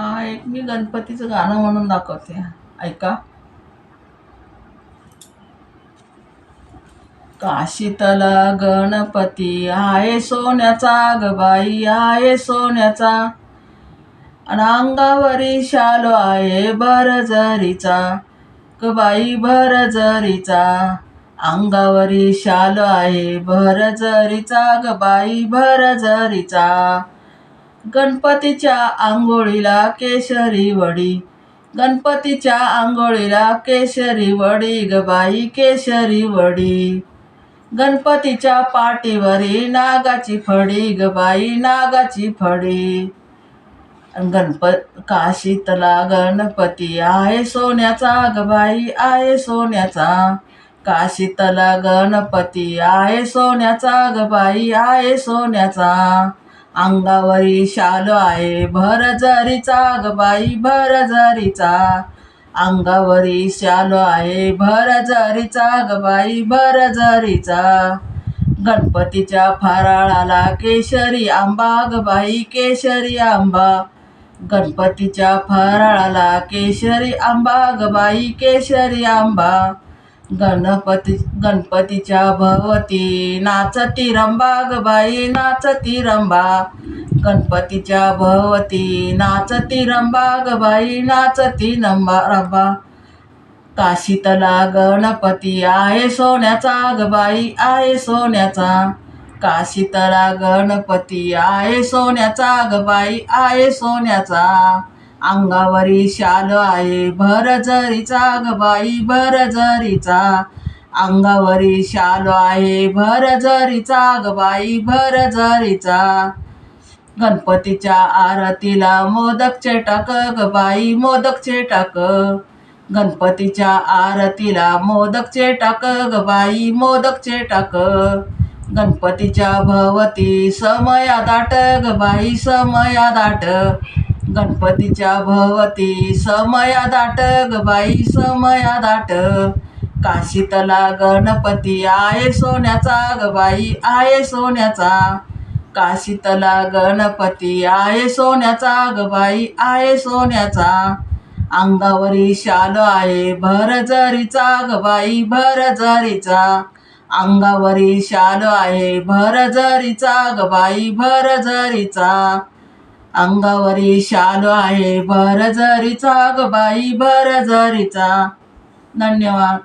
हा एक मी गणपतीचं गाणं म्हणून दाखवते. ऐका. काशीतला गणपती आहे सोन्याचा ग बाई आहे सोन्याचा. आणि अंगावरी शालो आहे भरजरीचा. ग बाई भरजरीचा. अंगावरी शालो आहे भरजरीचा. ग बाई भरजरीचा. गणपतीच्या आंघोळीला केशरी वडी. गणपतीच्या आंघोळीला केशरी वडी ग बाई केशरी वडी. गणपतीच्या पाठीवरी नागाची फडी ग बाई नागाची फडी. गणपत काशीतला गणपती आहे सोन्याचा ग बाई आहे सोन्याचा. काशीतला गणपती आहे सोन्याचा ग बाई आहे सोन्याचा. अंगावरी शालो आहे भरजरीचा ग बाई भरजरीचा अंगावरी शालो आहे भरजरीचा ग बाई भरजरीचा गणपतीच्या फराळाला केशरी आंबा ग बाई केशरी आंबा. गणपतीच्या फराळाला केशरी आंबा ग बाई केशरी आंबा. गणपती गणपतीच्या भवती नाचती रंबाग ग बाई नाचती रंबा. गणपतीच्या भवती नाचती रंबाग बाई नाचती नंबा रंबा. काशीतला गणपती आहे सोन्याचा ग बाई आहे सोन्याचा. काशीतला गणपती आहे सोन्याचा ग बाई आहे सोन्याचा. अंगावरी शाल आहे भर जरीचा गबाई बाई भरजरीचा अंगावरी शाल आहे भर जरीचा गबाई बाई भरजरीचा गणपतीच्या आरतीला मोदकचे टाक ग बाई मोदकचे टाक. गणपतीच्या आरतीला मोदकचे टाक ग बाई मोदकचे टाक. गणपतीच्या भवती समया दाट गबाई बाई समया दाट. गणपतीच्या भवती समया दाट ग बाई समया दाट. काशीतला गणपती आहे सोन्याचा ग बाई आहे सोन्याचा. काशीतला गणपती आहे सोन्याचा ग बाई आहे सोन्याचा. अंगावरी शाल आहे भरजरीचा ग बाई भरजरीचा अंगावरी शाल आहे भरजरीचा ग बाई भरजरीचा अंगावरी शाल आहे भरजरीचा ग बाई भरजरीचा. धन्यवाद.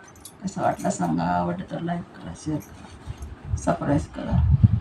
कसं वाटलं सांगा? आवडलं तर लाईक करा शेअर करा. सबस्क्राईब करा.